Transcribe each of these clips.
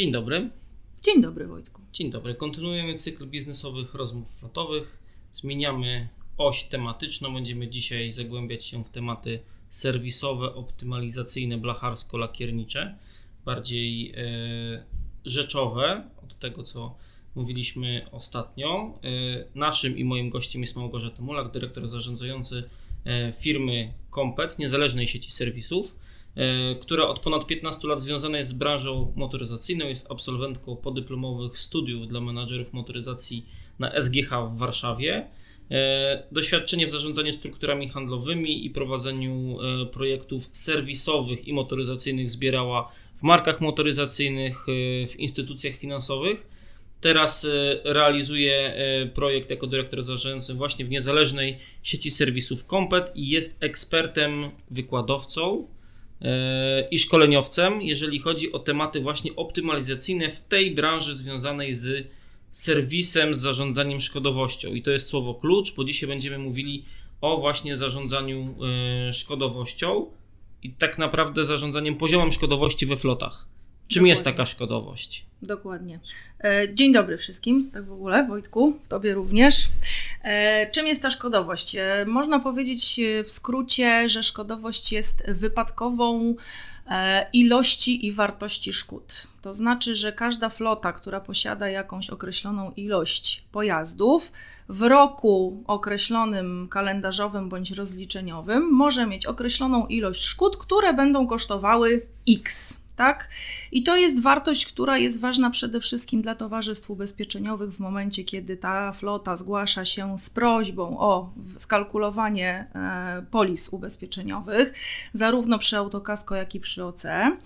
Dzień dobry. Dzień dobry, Wojtku. Dzień dobry. Kontynuujemy cykl biznesowych rozmów flotowych. Zmieniamy oś tematyczną. Będziemy dzisiaj zagłębiać się w tematy serwisowe, optymalizacyjne, blacharsko-lakiernicze. Bardziej e, rzeczowe od tego, co mówiliśmy ostatnio. E, naszym i moim gościem jest Małgorzata Mulak, dyrektor zarządzający e, firmy Kompet, niezależnej sieci serwisów. E, która od ponad 15 lat związana jest z branżą motoryzacyjną, jest absolwentką podyplomowych studiów dla menadżerów motoryzacji na SGH w Warszawie. E, doświadczenie w zarządzaniu strukturami handlowymi i prowadzeniu e, projektów serwisowych i motoryzacyjnych zbierała w markach motoryzacyjnych, w instytucjach finansowych. Teraz realizuje projekt jako dyrektor zarządzający właśnie w niezależnej sieci serwisów Kompet i jest ekspertem, wykładowcą i szkoleniowcem, jeżeli chodzi o tematy właśnie optymalizacyjne w tej branży związanej z serwisem, z zarządzaniem szkodowością. I to jest słowo klucz, bo dzisiaj będziemy mówili o właśnie zarządzaniu e, szkodowością i tak naprawdę zarządzaniem poziomem szkodowości we flotach. Czym Dokładnie. jest taka szkodowość? Dokładnie. E, dzień dobry wszystkim, tak w ogóle, Wojtku, Tobie również. E, czym jest ta szkodowość? E, można powiedzieć w skrócie, że szkodowość jest wypadkową ilości i wartości szkód. To znaczy, że każda flota, która posiada jakąś określoną ilość pojazdów, w roku określonym kalendarzowym bądź rozliczeniowym może mieć określoną ilość szkód, które będą kosztowały X tak? I to jest wartość, która jest ważna przede wszystkim dla towarzystw ubezpieczeniowych w momencie, kiedy ta flota zgłasza się z prośbą o skalkulowanie e, polis ubezpieczeniowych, zarówno przy autokasko, jak i przy OC. E,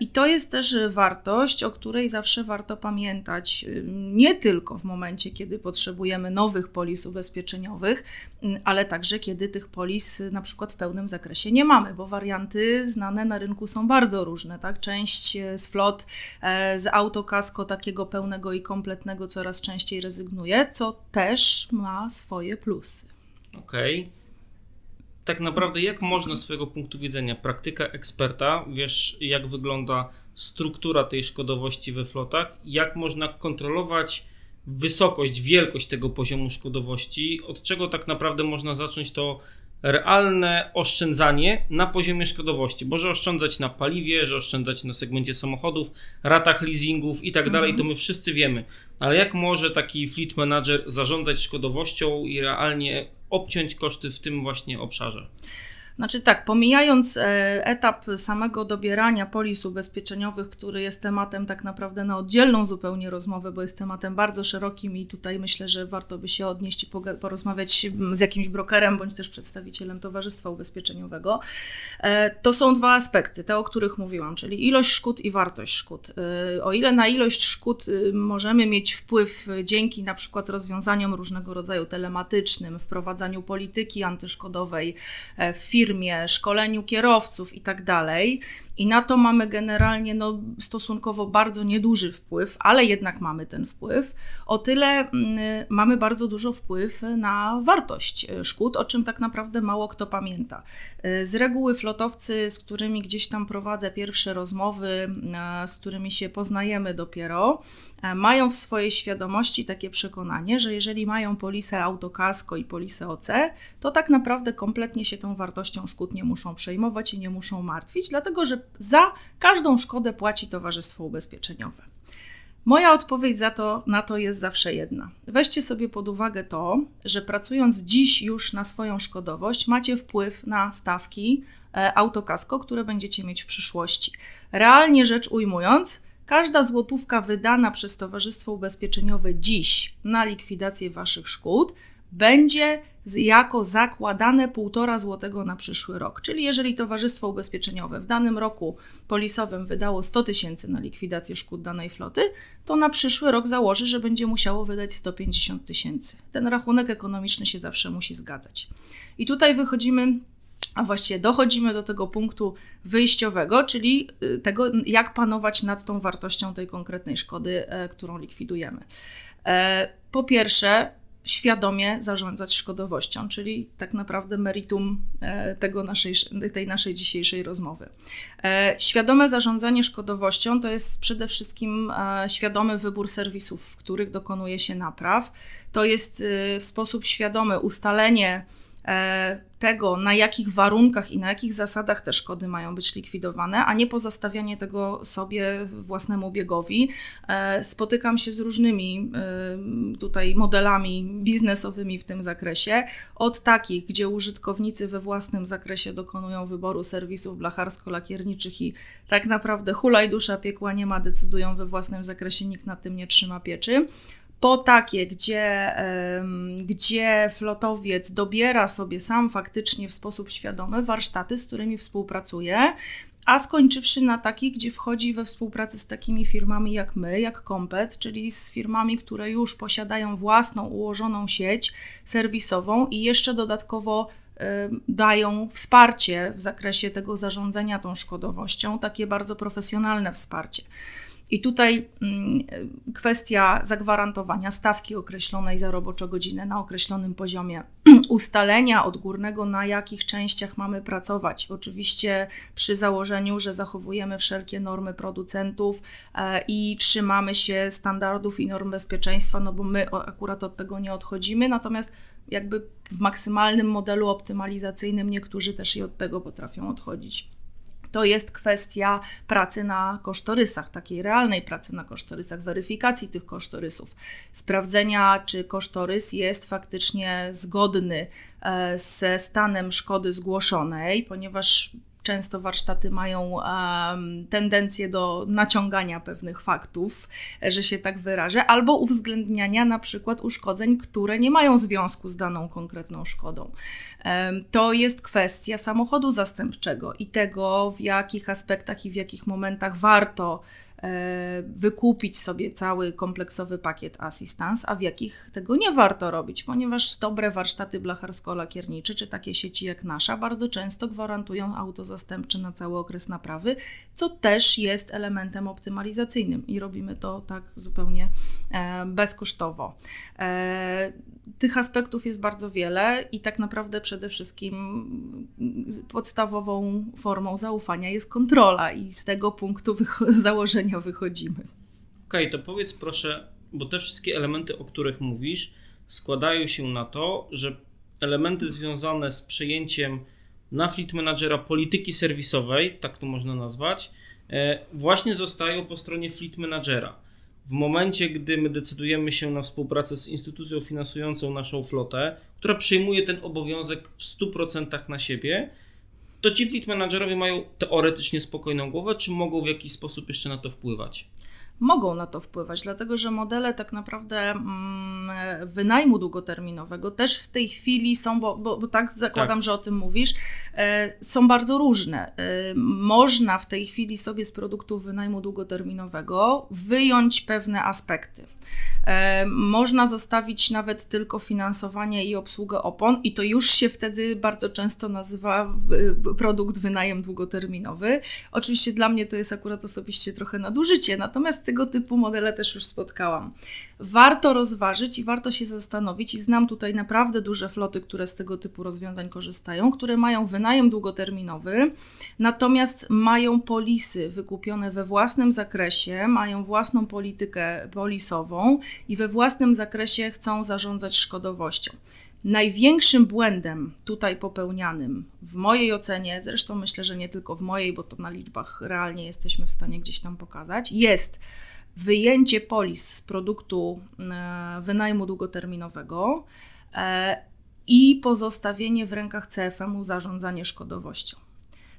I to jest też wartość, o której zawsze warto pamiętać, e, nie tylko w momencie, kiedy potrzebujemy nowych polis ubezpieczeniowych, ale także kiedy tych polis na przykład w pełnym zakresie nie mamy, bo warianty znane na rynku są bardzo różne, tak? Część e, z flot e, z autokasko takiego pełnego i kompletnego coraz częściej rezygnuje, co też ma swoje plusy. Okej. Okay. Tak naprawdę, jak można z Twojego punktu widzenia, praktyka eksperta, wiesz, jak wygląda struktura tej szkodowości we flotach, jak można kontrolować wysokość, wielkość tego poziomu szkodowości, od czego tak naprawdę można zacząć to realne oszczędzanie na poziomie szkodowości. Może oszczędzać na paliwie, że oszczędzać na segmencie samochodów, ratach leasingów i tak dalej, to my wszyscy wiemy. Ale jak może taki fleet manager zarządzać szkodowością i realnie obciąć koszty w tym właśnie obszarze? Znaczy tak, pomijając e, etap samego dobierania polis ubezpieczeniowych, który jest tematem tak naprawdę na oddzielną zupełnie rozmowę, bo jest tematem bardzo szerokim i tutaj myślę, że warto by się odnieść i porozmawiać z jakimś brokerem bądź też przedstawicielem Towarzystwa Ubezpieczeniowego, e, to są dwa aspekty, te o których mówiłam, czyli ilość szkód i wartość szkód. E, o ile na ilość szkód możemy mieć wpływ dzięki na przykład rozwiązaniom różnego rodzaju telematycznym, wprowadzaniu polityki antyszkodowej w firmie, firmie, szkoleniu kierowców i tak i na to mamy generalnie no, stosunkowo bardzo nieduży wpływ, ale jednak mamy ten wpływ. O tyle mm, mamy bardzo dużo wpływ na wartość e, szkód, o czym tak naprawdę mało kto pamięta. E, z reguły flotowcy, z którymi gdzieś tam prowadzę pierwsze rozmowy, e, z którymi się poznajemy dopiero, mają w swojej świadomości takie przekonanie, że jeżeli mają polisę autokasko i polisę OC, to tak naprawdę kompletnie się tą wartością szkód nie muszą przejmować i nie muszą martwić, dlatego że za każdą szkodę płaci towarzystwo ubezpieczeniowe. Moja odpowiedź za to, na to jest zawsze jedna. Weźcie sobie pod uwagę to, że pracując dziś już na swoją szkodowość, macie wpływ na stawki e, autokasko, które będziecie mieć w przyszłości. Realnie rzecz ujmując, każda złotówka wydana przez Towarzystwo Ubezpieczeniowe dziś na likwidację Waszych szkód będzie jako zakładane 1,5 zł na przyszły rok. Czyli jeżeli Towarzystwo Ubezpieczeniowe w danym roku polisowym wydało 100 tysięcy na likwidację szkód danej floty, to na przyszły rok założy, że będzie musiało wydać 150 tysięcy. Ten rachunek ekonomiczny się zawsze musi zgadzać. I tutaj wychodzimy a właściwie dochodzimy do tego punktu wyjściowego, czyli y, tego, jak panować nad tą wartością tej konkretnej szkody, e, którą likwidujemy. E, po pierwsze, świadomie zarządzać szkodowością, czyli tak naprawdę meritum e, tego naszej, tej naszej dzisiejszej rozmowy. E, Świadome zarządzanie szkodowością to jest przede wszystkim e, świadomy wybór serwisów, w których dokonuje się napraw. To jest w sposób świadomy ustalenie tego, na jakich warunkach i na jakich zasadach te szkody mają być likwidowane, a nie pozostawianie tego sobie własnemu biegowi. E, Spotykam się z różnymi e, tutaj modelami biznesowymi w tym zakresie. Od takich, gdzie użytkownicy we własnym zakresie dokonują wyboru serwisów blacharsko-lakierniczych i tak naprawdę hulaj dusza piekła nie ma, decydują we własnym zakresie, nikt nad tym nie trzyma pieczy po takie, gdzie, gdzie flotowiec dobiera sobie sam faktycznie w sposób świadomy warsztaty, z którymi współpracuje, a skończywszy na takich, gdzie wchodzi we współpracę z takimi firmami jak my, jak Kompet, czyli z firmami, które już posiadają własną ułożoną sieć serwisową i jeszcze dodatkowo dają wsparcie w zakresie tego zarządzania tą szkodowością, takie bardzo profesjonalne wsparcie. I tutaj mm, kwestia zagwarantowania stawki określonej za roboczą godzinę na określonym poziomie, ustalenia odgórnego, na jakich częściach mamy pracować. Oczywiście przy założeniu, że zachowujemy wszelkie normy producentów e, i trzymamy się standardów i norm bezpieczeństwa, no bo my akurat od tego nie odchodzimy, natomiast jakby w maksymalnym modelu optymalizacyjnym niektórzy też i od tego potrafią odchodzić to jest kwestia pracy na kosztorysach, takiej realnej pracy na kosztorysach, weryfikacji tych kosztorysów, sprawdzenia, czy kosztorys jest faktycznie zgodny e, ze stanem szkody zgłoszonej, ponieważ często warsztaty mają em, tendencję do naciągania pewnych faktów, e, że się tak wyrażę, albo uwzględniania na przykład uszkodzeń, które nie mają związku z daną konkretną szkodą. Em, To jest kwestia samochodu zastępczego i tego, w jakich aspektach i w jakich momentach warto wykupić sobie cały kompleksowy pakiet assistance, a w jakich tego nie warto robić, ponieważ dobre warsztaty blacharsko-lakiernicze, czy takie sieci jak nasza, bardzo często gwarantują auto zastępcze na cały okres naprawy, co też jest elementem optymalizacyjnym i robimy to tak zupełnie e, bezkosztowo. Tych aspektów jest bardzo wiele i tak naprawdę przede wszystkim podstawową formą zaufania jest kontrola i z tego punktu wycho- założenia wychodzimy. Okej, to powiedz proszę, bo te wszystkie elementy, o których mówisz, składają się na to, że elementy związane z przejęciem na Fleet Managera polityki serwisowej, tak to można nazwać, e, właśnie zostają po stronie Fleet Managera. W momencie, gdy my decydujemy się na współpracę z instytucją finansującą naszą flotę, która przyjmuje ten obowiązek w 100% na siebie, to ci fleet managerowie mają teoretycznie spokojną głowę, czy mogą w jakiś sposób jeszcze na to wpływać? Mogą na to wpływać, dlatego że modele tak naprawdę mm, wynajmu długoterminowego też w tej chwili są, bo, bo, bo tak zakładam, Tak. że o tym mówisz, e, są bardzo różne. E, można w tej chwili sobie z produktów wynajmu długoterminowego wyjąć pewne aspekty. E, Można zostawić nawet tylko finansowanie i obsługę opon, i to już się wtedy bardzo często nazywa produkt wynajem długoterminowy. Oczywiście dla mnie to jest akurat osobiście trochę nadużycie, natomiast tego typu modele też już spotkałam. Warto rozważyć i warto się zastanowić, i znam tutaj naprawdę duże floty, które z tego typu rozwiązań korzystają, które mają wynajem długoterminowy, natomiast mają polisy wykupione we własnym zakresie, mają własną politykę polisową i we własnym zakresie chcą zarządzać szkodowością. Największym błędem tutaj popełnianym, w mojej ocenie, zresztą myślę, że nie tylko w mojej, bo to na liczbach realnie jesteśmy w stanie gdzieś tam pokazać, jest wyjęcie polis z produktu e, wynajmu długoterminowego e, i pozostawienie w rękach CFM-u zarządzanie szkodowością.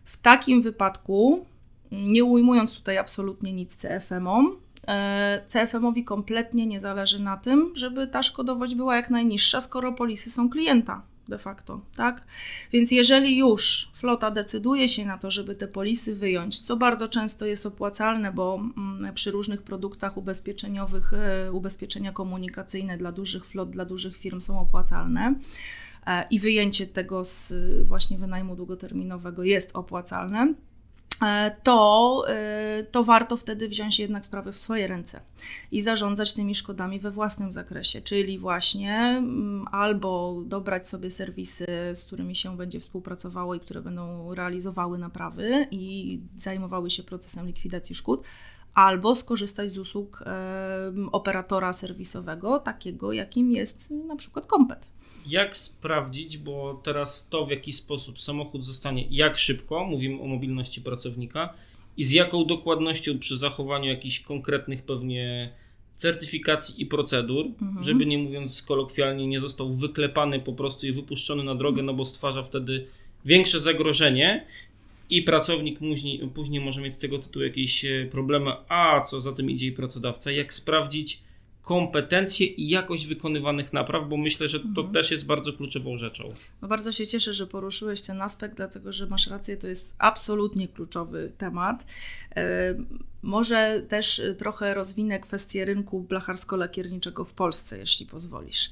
W takim wypadku, nie ujmując tutaj absolutnie nic CFM-om, CFM-owi kompletnie nie zależy na tym, żeby ta szkodowość była jak najniższa, skoro polisy są klienta de facto, tak? Więc jeżeli już flota decyduje się na to, żeby te polisy wyjąć, co bardzo często jest opłacalne, bo mm, przy różnych produktach ubezpieczeniowych, e, ubezpieczenia komunikacyjne dla dużych flot, dla dużych firm są opłacalne, e, i wyjęcie tego z właśnie wynajmu długoterminowego jest opłacalne, e, to, e, to warto wtedy wziąć jednak sprawy w swoje ręce i zarządzać tymi szkodami we własnym zakresie, czyli właśnie mm, albo dobrać sobie serwisy, z którymi się będzie współpracowało i które będą realizowały naprawy i zajmowały się procesem likwidacji szkód, albo skorzystać z usług e, operatora serwisowego, takiego jakim jest na przykład Kompet. Jak sprawdzić, bo teraz to w jaki sposób samochód zostanie, jak szybko, mówimy o mobilności pracownika i z jaką dokładnością przy zachowaniu jakichś konkretnych pewnie certyfikacji i procedur, żeby nie mówiąc kolokwialnie, nie został wyklepany po prostu i wypuszczony na drogę, no bo stwarza wtedy większe zagrożenie i pracownik później, później może mieć z tego tytułu jakieś e, problemy, a co za tym idzie i pracodawca, jak sprawdzić kompetencje i jakość wykonywanych napraw, bo myślę, że to też jest bardzo kluczową rzeczą. No bardzo się cieszę, że poruszyłeś ten aspekt, dlatego że masz rację, to jest absolutnie kluczowy temat. Może też e, trochę rozwinę kwestię rynku blacharsko-lakierniczego w Polsce, jeśli pozwolisz.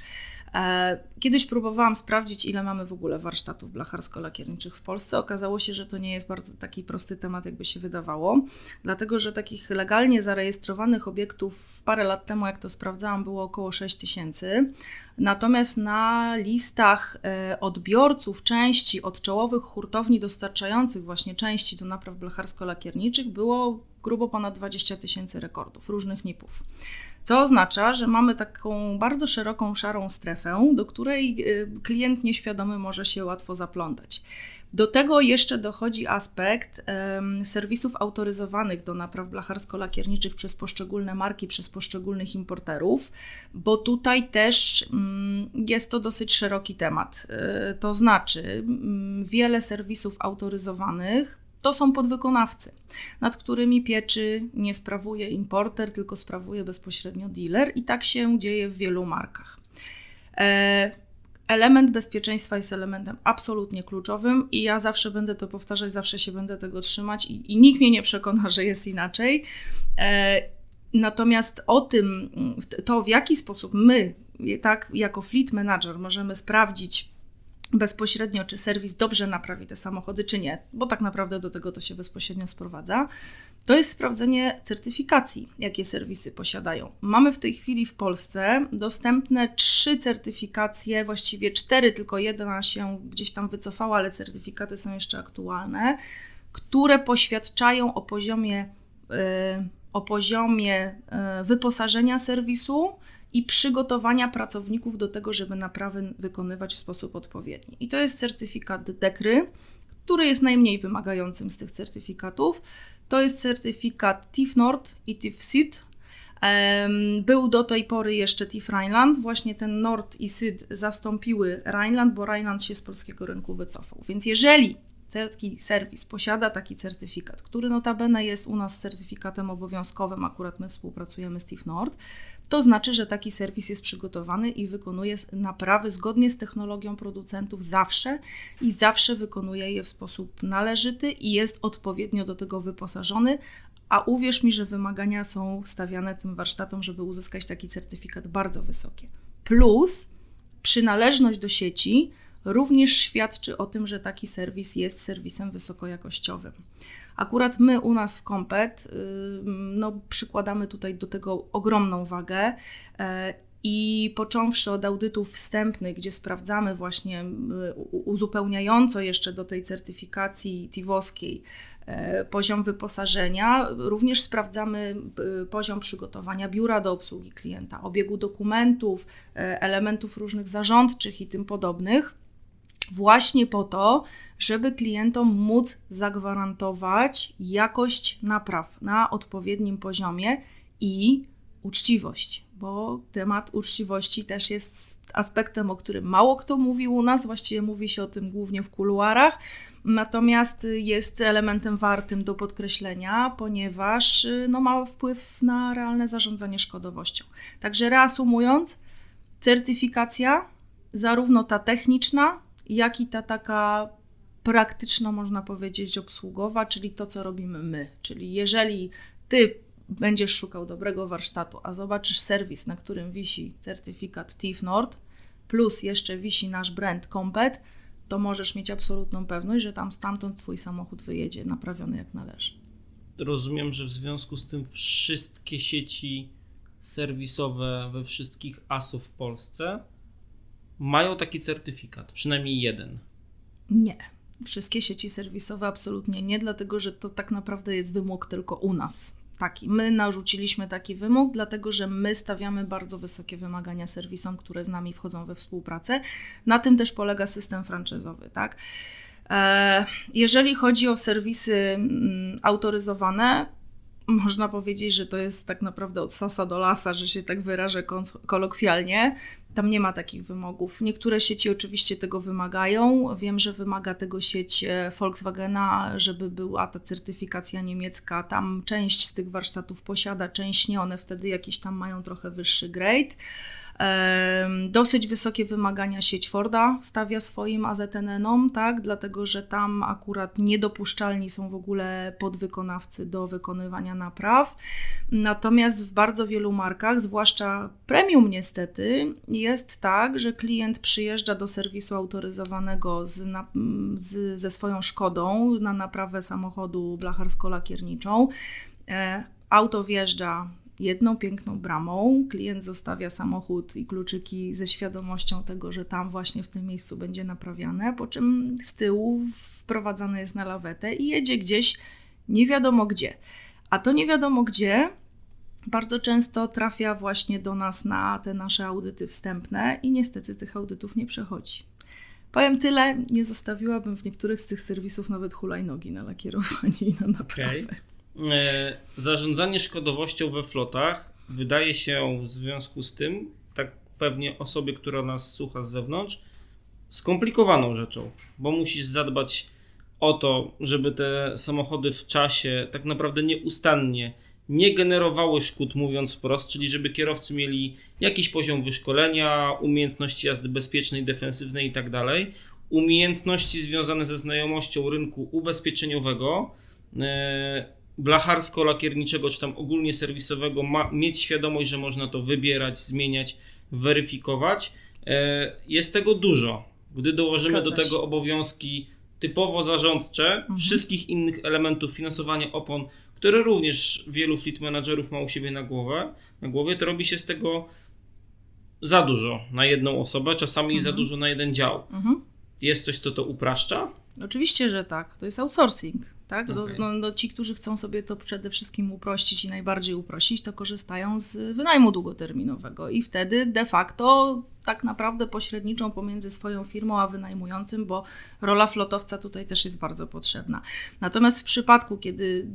E, Kiedyś próbowałam sprawdzić, ile mamy w ogóle warsztatów blacharsko-lakierniczych w Polsce. Okazało się, że to nie jest bardzo taki prosty temat, jakby się wydawało, dlatego że takich legalnie zarejestrowanych obiektów parę lat temu, jak to sprawdzałam, było około 6 tysięcy. Natomiast na listach e, odbiorców części od czołowych hurtowni dostarczających właśnie części do napraw blacharsko-lakierniczych było grubo ponad 20 tysięcy rekordów różnych NIP-ów. Co oznacza, że mamy taką bardzo szeroką, szarą strefę, do której y, klient nieświadomy może się łatwo zaplątać. Do tego jeszcze dochodzi aspekt em, serwisów autoryzowanych do napraw blacharsko-lakierniczych przez poszczególne marki, przez poszczególnych importerów, bo tutaj też mm, jest to dosyć szeroki temat. Y, To znaczy, mm, wiele serwisów autoryzowanych to są podwykonawcy, nad którymi pieczy nie sprawuje importer, tylko sprawuje bezpośrednio dealer, i tak się dzieje w wielu markach. E, Element bezpieczeństwa jest elementem absolutnie kluczowym i ja zawsze będę to powtarzać, zawsze się będę tego trzymać i, i nikt mnie nie przekona, że jest inaczej. E, Natomiast o tym, to w jaki sposób my, tak, jako fleet manager, możemy sprawdzić bezpośrednio, czy serwis dobrze naprawi te samochody, czy nie, bo tak naprawdę do tego to się bezpośrednio sprowadza, to jest sprawdzenie certyfikacji, jakie serwisy posiadają. Mamy w tej chwili w Polsce dostępne trzy certyfikacje, właściwie cztery, tylko jedna się gdzieś tam wycofała, ale certyfikaty są jeszcze aktualne, które poświadczają o poziomie, y, o poziomie y, wyposażenia serwisu i przygotowania pracowników do tego, żeby naprawy wykonywać w sposób odpowiedni. I to jest certyfikat DEKRY, który jest najmniej wymagającym z tych certyfikatów. To jest certyfikat TIF Nord i TIF SID. Był do tej pory jeszcze TIF Rheinland. Właśnie ten Nord i SID zastąpiły Rheinland, bo Rheinland się z polskiego rynku wycofał. Więc jeżeli taki serwis posiada taki certyfikat, który notabene jest u nas certyfikatem obowiązkowym, akurat my współpracujemy z TIF Nord, to znaczy, że taki serwis jest przygotowany i wykonuje naprawy zgodnie z technologią producentów zawsze i zawsze wykonuje je w sposób należyty i jest odpowiednio do tego wyposażony. A uwierz mi, że wymagania są stawiane tym warsztatom, żeby uzyskać taki certyfikat bardzo wysokie. Plus przynależność do sieci również świadczy o tym, że taki serwis jest serwisem wysokojakościowym. Akurat my u nas w Kompet no, przykładamy tutaj do tego ogromną wagę e, i począwszy od audytów wstępnych, gdzie sprawdzamy właśnie uzupełniająco jeszcze do tej certyfikacji TIW-owskiej e, poziom wyposażenia, również sprawdzamy y, poziom przygotowania biura do obsługi klienta, obiegu dokumentów, e, elementów różnych zarządczych i tym podobnych właśnie po to, żeby klientom móc zagwarantować jakość napraw na odpowiednim poziomie i uczciwość, bo temat uczciwości też jest aspektem, o którym mało kto mówił u nas, właściwie mówi się o tym głównie w kuluarach. Natomiast jest elementem wartym do podkreślenia, ponieważ no, ma wpływ na realne zarządzanie szkodowością. Także reasumując, certyfikacja, zarówno ta techniczna, jak i ta taka praktyczna, można powiedzieć, obsługowa, czyli to, co robimy my. Czyli jeżeli ty będziesz szukał dobrego warsztatu, a zobaczysz serwis, na którym wisi certyfikat TIF Nord, plus jeszcze wisi nasz brand Compet, to możesz mieć absolutną pewność, że tam stamtąd twój samochód wyjedzie naprawiony jak należy. Rozumiem, że w związku z tym wszystkie sieci serwisowe we wszystkich ASO w Polsce mają taki certyfikat, przynajmniej jeden. Nie. Wszystkie sieci serwisowe absolutnie nie, dlatego że to tak naprawdę jest wymóg tylko u nas. Taki. My narzuciliśmy taki wymóg, dlatego że my stawiamy bardzo wysokie wymagania serwisom, które z nami wchodzą we współpracę. Na tym też polega system franczyzowy, tak? E, Jeżeli chodzi o serwisy mm, autoryzowane, można powiedzieć, że to jest tak naprawdę od sasa do lasa, że się tak wyrażę kolokwialnie. Tam nie ma takich wymogów. Niektóre sieci oczywiście tego wymagają. Wiem, że wymaga tego sieć e, Volkswagena, żeby była ta certyfikacja niemiecka. Tam część z tych warsztatów posiada, część nie. One wtedy jakiś tam mają trochę wyższy grade. Dosyć wysokie wymagania sieć Forda stawia swoim AZTN-om, tak? Dlatego, że tam akurat niedopuszczalni są w ogóle podwykonawcy do wykonywania napraw. Natomiast w bardzo wielu markach, zwłaszcza premium niestety, jest tak, że klient przyjeżdża do serwisu autoryzowanego z, na, z, ze swoją szkodą na naprawę samochodu blacharsko-lakierniczą. E, auto wjeżdża jedną piękną bramą. Klient zostawia samochód i kluczyki ze świadomością tego, że tam właśnie w tym miejscu będzie naprawiane, po czym z tyłu wprowadzane jest na lawetę i jedzie gdzieś nie wiadomo gdzie. A to nie wiadomo gdzie bardzo często trafia właśnie do nas na te nasze audyty wstępne i niestety tych audytów nie przechodzi. Powiem tyle, nie zostawiłabym w niektórych z tych serwisów nawet hulajnogi na lakierowanie i na naprawę. Okej. E, Zarządzanie szkodowością we flotach wydaje się w związku z tym, tak pewnie osobie, która nas słucha z zewnątrz, skomplikowaną rzeczą, bo musisz zadbać o to, żeby te samochody w czasie tak naprawdę nieustannie nie generowały szkód, mówiąc wprost, czyli żeby kierowcy mieli jakiś poziom wyszkolenia, umiejętności jazdy bezpiecznej, defensywnej i tak dalej, umiejętności związane ze znajomością rynku ubezpieczeniowego, e, blacharsko-lakierniczego, czy tam ogólnie serwisowego, ma, mieć świadomość, że można to wybierać, zmieniać, weryfikować. E, Jest tego dużo. Gdy dołożymy Zgadza do tego obowiązki typowo zarządcze, wszystkich innych elementów finansowania opon, które również wielu fleet managerów ma u siebie na, głowę, na głowie, to robi się z tego za dużo na jedną osobę, czasami za dużo na jeden dział. Mhm. Jest coś, co to upraszcza? Oczywiście, że tak. To jest outsourcing. Tak? Okej. no, no, ci, którzy chcą sobie to przede wszystkim uprościć i najbardziej uprościć, to korzystają z wynajmu długoterminowego i wtedy de facto tak naprawdę pośredniczą pomiędzy swoją firmą a wynajmującym, bo rola flotowca tutaj też jest bardzo potrzebna. Natomiast w przypadku, kiedy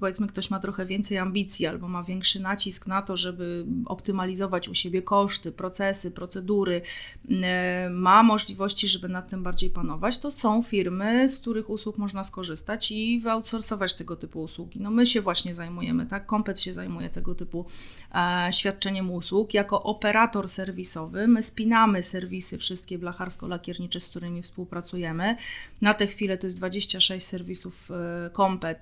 powiedzmy ktoś ma trochę więcej ambicji albo ma większy nacisk na to, żeby optymalizować u siebie koszty, procesy, procedury, y, ma możliwości, żeby nad tym bardziej panować, to są firmy, z których usług można skorzystać i wyoutsourcować tego typu usługi. No my się właśnie zajmujemy, tak? Kompet się zajmuje tego typu e, świadczeniem usług. Jako operator serwisowy my spinamy serwisy wszystkie blacharsko-lakiernicze, z którymi współpracujemy. Na tę chwilę to jest 26 serwisów e,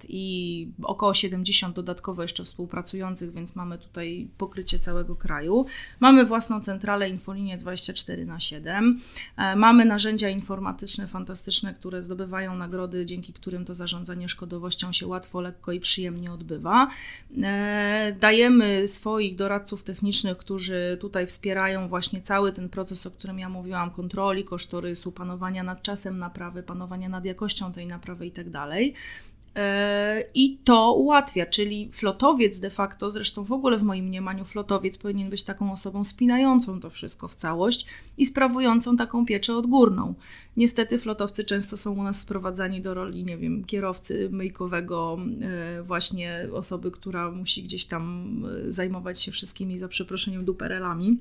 i około 70 dodatkowo jeszcze współpracujących, więc mamy tutaj pokrycie całego kraju. Mamy własną centralę Infolinię 24 na 7. E, Mamy narzędzia informatyczne fantastyczne, które zdobywają nagrody, dzięki którym to zarządzanie szkodowością się łatwo, lekko i przyjemnie odbywa. E, Dajemy swoich doradców technicznych, którzy tutaj wspierają właśnie cały ten proces, o którym ja mówiłam, kontroli kosztorysu, panowania nad czasem naprawy, panowania nad jakością tej naprawy i tak dalej. I to ułatwia, czyli flotowiec de facto, zresztą w ogóle w moim mniemaniu flotowiec powinien być taką osobą spinającą to wszystko w całość i sprawującą taką pieczę odgórną. Niestety flotowcy często są u nas sprowadzani do roli, nie wiem, kierowcy myjkowego, e, właśnie osoby, która musi gdzieś tam e, zajmować się wszystkimi, za przeproszeniem, duperelami.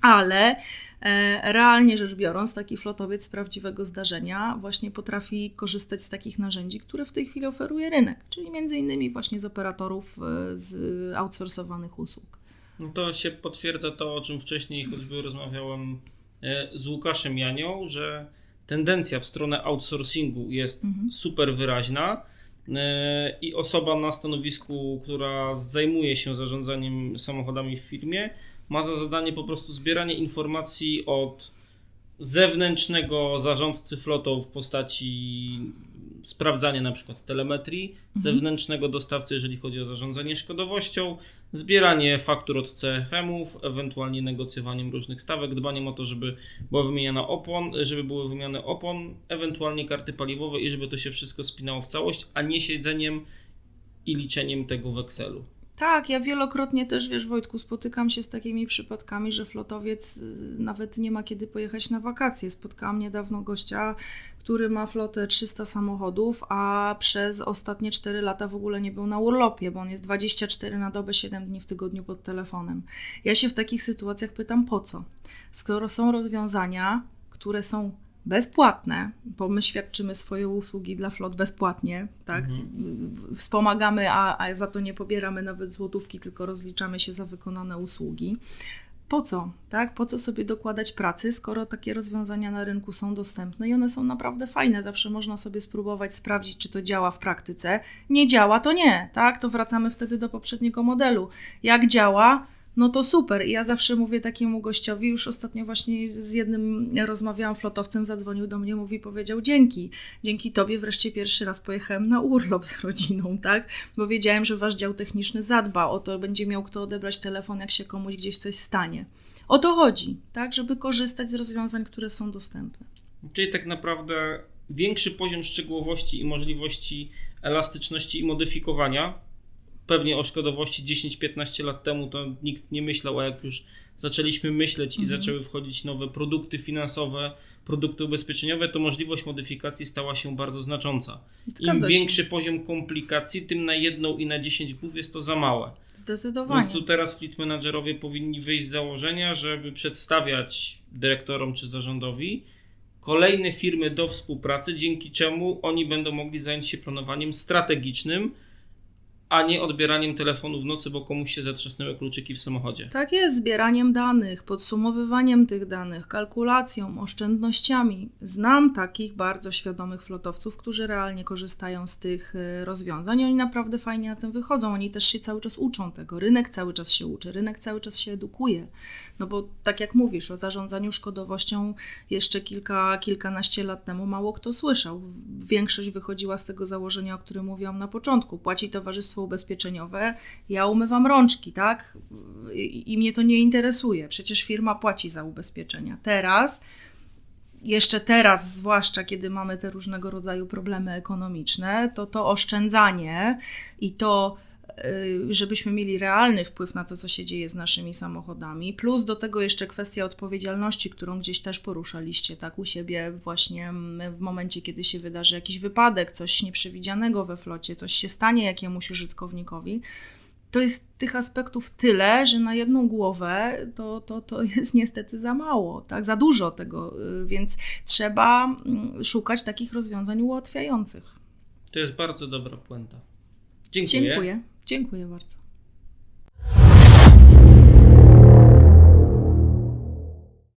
Ale e, realnie rzecz biorąc, taki flotowiec z prawdziwego zdarzenia właśnie potrafi korzystać z takich narzędzi, które w tej chwili oferuje rynek, czyli między innymi właśnie z operatorów e, z outsourcowanych usług. No to się potwierdza to, o czym wcześniej choćby rozmawiałem e, z Łukaszem Janią, że tendencja w stronę outsourcingu jest super wyraźna i osoba na stanowisku, która zajmuje się zarządzaniem samochodami w firmie, ma za zadanie po prostu zbieranie informacji od zewnętrznego zarządcy flotą w postaci sprawdzania na przykład telemetrii, zewnętrznego dostawcy, jeżeli chodzi o zarządzanie szkodowością, zbieranie faktur od CFM-ów, ewentualnie negocjowaniem różnych stawek, dbaniem o to, żeby była wymieniana opon, żeby były wymiany opon, ewentualnie karty paliwowe i żeby to się wszystko spinało w całość, a nie siedzeniem i liczeniem tego w Excelu. Tak, ja wielokrotnie też, wiesz, Wojtku, spotykam się z takimi przypadkami, że flotowiec y, nawet nie ma kiedy pojechać na wakacje. Spotkałam niedawno gościa, który ma flotę 300 samochodów, a przez ostatnie 4 lata w ogóle nie był na urlopie, bo on jest 24 na dobę, 7 dni w tygodniu pod telefonem. Ja się w takich sytuacjach pytam, po co? Skoro są rozwiązania, które są bezpłatne, bo my świadczymy swoje usługi dla flot bezpłatnie, tak? Wspomagamy, a, a za to nie pobieramy nawet złotówki, tylko rozliczamy się za wykonane usługi. Po co, tak? Po co sobie dokładać pracy, skoro takie rozwiązania na rynku są dostępne i one są naprawdę fajne. Zawsze można sobie spróbować sprawdzić, czy to działa w praktyce. Nie działa, to nie, tak? To wracamy wtedy do poprzedniego modelu. Jak działa, no to super. I ja zawsze mówię takiemu gościowi, już ostatnio właśnie z jednym rozmawiałam flotowcem, zadzwonił do mnie, mówi, powiedział dzięki. Dzięki tobie wreszcie pierwszy raz pojechałem na urlop z rodziną, tak? Bo wiedziałem, że wasz dział techniczny zadba o to, będzie miał kto odebrać telefon, jak się komuś gdzieś coś stanie. O to chodzi, tak? Żeby korzystać z rozwiązań, które są dostępne. Czyli tak naprawdę większy poziom szczegółowości i możliwości elastyczności i modyfikowania. Pewnie o szkodowości 10-15 lat temu to nikt nie myślał, a jak już zaczęliśmy myśleć i zaczęły wchodzić nowe produkty finansowe, produkty ubezpieczeniowe, to możliwość modyfikacji stała się bardzo znacząca. Im się. większy poziom komplikacji, tym na jedną i na 10 głów jest to za małe. Po Zdecydowanie. prostu teraz fleet managerowie powinni wyjść z założenia, żeby przedstawiać dyrektorom czy zarządowi kolejne firmy do współpracy, dzięki czemu oni będą mogli zająć się planowaniem strategicznym, a nie odbieraniem telefonu w nocy, bo komuś się zatrzasnęły kluczyki w samochodzie. Tak jest, zbieraniem danych, podsumowywaniem tych danych, kalkulacją, oszczędnościami. Znam takich bardzo świadomych flotowców, którzy realnie korzystają z tych e, rozwiązań oni naprawdę fajnie na tym wychodzą. Oni też się cały czas uczą tego. Rynek cały czas się uczy, rynek cały czas się edukuje. No bo tak jak mówisz, o zarządzaniu szkodowością jeszcze kilka, kilkanaście lat temu mało kto słyszał. Większość wychodziła z tego założenia, o którym mówiłam na początku. Płaci towarzystwo ubezpieczeniowe, ja umywam rączki, tak? I, I mnie to nie interesuje. Przecież firma płaci za ubezpieczenia. Teraz jeszcze teraz, zwłaszcza kiedy mamy te różnego rodzaju problemy ekonomiczne, to to oszczędzanie i to, żebyśmy mieli realny wpływ na to, co się dzieje z naszymi samochodami, plus do tego jeszcze kwestia odpowiedzialności, którą gdzieś też poruszaliście, tak, u siebie właśnie w momencie, kiedy się wydarzy jakiś wypadek, coś nieprzewidzianego we flocie, coś się stanie jakiemuś użytkownikowi, to jest tych aspektów tyle, że na jedną głowę to, to, to jest niestety za mało, tak? za dużo tego, y, więc trzeba mm, szukać takich rozwiązań ułatwiających. To jest bardzo dobra puenta. Dziękuję. Dziękuję. Dziękuję bardzo.